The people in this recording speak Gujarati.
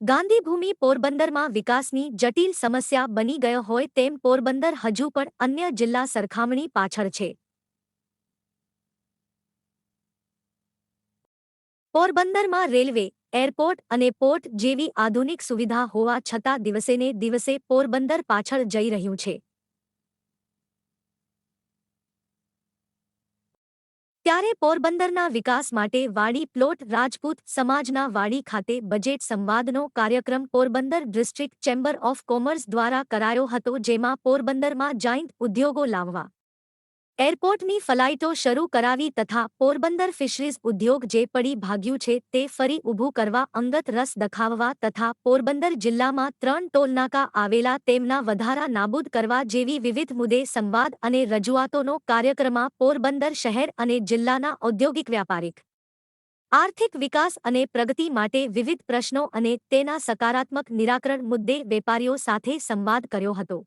ગાંધીભૂમિ પોરબંદરમાં વિકાસની જટિલ સમસ્યા બની ગયો હોય તેમ પોરબંદર હજુ પણ અન્ય જિલ્લા સરખામણી પાછળ છે. પોરબંદરમાં રેલવે, એરપોર્ટ અને પોર્ટ જેવી આધુનિક સુવિધા હોવા છતાં દિવસેને દિવસે પોરબંદર પાછળ જઈ રહ્યું છે. ત્યારે પોરબંદરના વિકાસ માટે વાડી પ્લોટ રાજપૂત સમાજના વાડી ખાતે બજેટ સંવાદનો કાર્યક્રમ Porbandar district chamber of commerce દ્વારા કરાયો હતો, જેમાં પોરબંદરમાં જાઇન્ટ ઉદ્યોગો લાવવા એરપોર્ટની ફ્લાઇટો શરૂ કરાવી તથા પોરબંદર ફિશરીઝ ઉદ્યોગ જે પડી ભાગ્યું છે તે ફરી ઊભું કરવા અંગત રસ દખાવવા તથા પોરબંદર જિલ્લામાં ત્રણ ટોલનાકા આવેલા તેમના વધારા નાબૂદ કરવા જેવી વિવિધ મુદ્દે સંવાદ અને રજૂઆતોનો કાર્યક્રમમાં પોરબંદર શહેર અને જિલ્લાના ઔદ્યોગિક વ્યાપારિક આર્થિક વિકાસ અને પ્રગતિ માટે વિવિધ પ્રશ્નો અને તેના સકારાત્મક નિરાકરણ મુદ્દે વેપારીઓ સાથે સંવાદ કર્યો હતો.